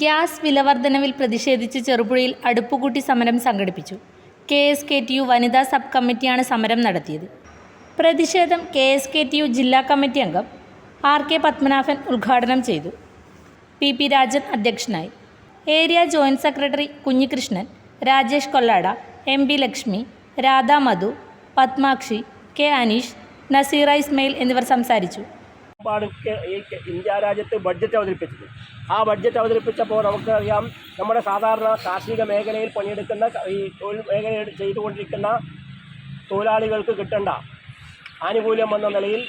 Gas വിലവർധനവിൽ പ്രതിഷേധിച്ച് ചെറുപുഴയിൽ അടുപ്പുകൂട്ടി സമരം സംഘടിപ്പിച്ചു. K S K T U വനിതാ സബ് കമ്മിറ്റിയാണ് സമരം നടത്തിയത്. പ്രതിഷേധം K S K T U ജില്ലാ കമ്മിറ്റി അംഗം ആർ കെ പത്മനാഭൻ ഉദ്ഘാടനം ചെയ്തു. പി പി രാജൻ അധ്യക്ഷനായി. Area joint secretary Kunhikrishnan Rajesh Kollada M B Lakshmi Radha Madhu Padmakshi K Aneesh Naseera Ismail എന്നിവർ സംസാരിച്ചു. ഇന്ത്യ രാജ്യത്ത് ബഡ്ജറ്റ് അവതരിപ്പിച്ചത്. ആ ബഡ്ജറ്റ് അവതരിപ്പിച്ചപ്പോൾ നമുക്കറിയാം നമ്മുടെ സാധാരണ കാർഷിക മേഖലയിൽ പണിയെടുക്കുന്ന ഈ തൊഴിൽ മേഖലയിൽ ചെയ്തുകൊണ്ടിരിക്കുന്ന തൊഴിലാളികൾക്ക് കിട്ടേണ്ട ആനുകൂല്യം എന്ന നിലയിൽ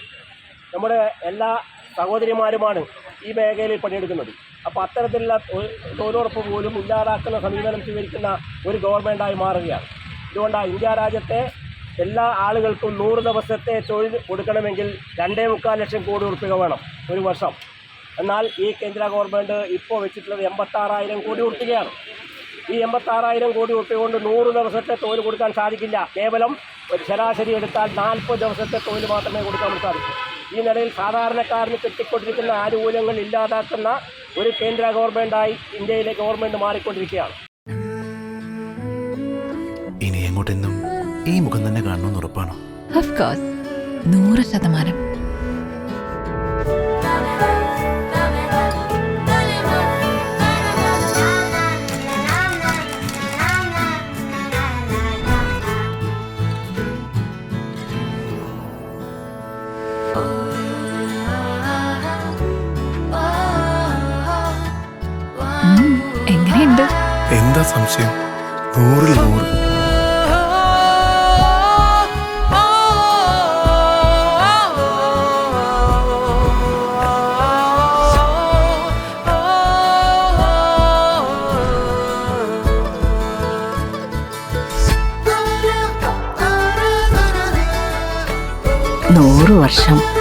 നമ്മുടെ എല്ലാ സഹോദരിമാരുമാണ് ഈ മേഖലയിൽ പണിയെടുക്കുന്നത്. അപ്പോൾ അത്തരത്തിലുള്ള തൊഴിലുറപ്പ് പോലും ഇല്ലാതാക്കുന്ന സമീപനം സ്വീകരിക്കുന്ന ഒരു ഗവൺമെന്റായി മാറുകയാണ്. ഇതുകൊണ്ടാണ് ഇന്ത്യ രാജ്യത്തെ എല്ലാ ആളുകൾക്കും നൂറ് ദിവസത്തെ തൊഴിൽ കൊടുക്കണമെങ്കിൽ രണ്ടേ മുക്കാൽ ലക്ഷം കോടി ഉറുപ്പിക വേണം ഒരു വർഷം. എന്നാൽ ഈ കേന്ദ്ര ഗവൺമെന്റ് ഇപ്പോൾ വെച്ചിട്ടുള്ളത് എൺപത്താറായിരം കോടി ഉറുപ്പികയാണ്. ഈ എൺപത്താറായിരം കോടി ഉറുപ്പിക കൊണ്ട് നൂറ് ദിവസത്തെ തൊഴിൽ കൊടുക്കാൻ സാധിക്കില്ല. കേവലം ഒരു ശരാശരി എടുത്താൽ നാൽപ്പത് ദിവസത്തെ തൊഴിൽ മാത്രമേ കൊടുക്കാൻ സാധിക്കൂ. ഈ നിലയിൽ സാധാരണക്കാരന് കിട്ടിക്കൊണ്ടിരിക്കുന്ന ആനുകൂല്യങ്ങൾ ഇല്ലാതാക്കുന്ന ഒരു കേന്ദ്ര ഗവൺമെന്റായി ഇന്ത്യയിലെ ഗവൺമെന്റ് മാറിക്കൊണ്ടിരിക്കുകയാണ്. ഇനി എങ്ങോട്ടെന്നും ഈ മുഖം തന്നെ കാണണമെന്ന് ഉറപ്പാണോ? ഓഫ് കോഴ്സ് നൂറ് ശതമാനം. എങ്ങനെയുണ്ട്? എന്താ സംശയം? നൂറിൽ നൂറ്. നൂറ് വർഷം.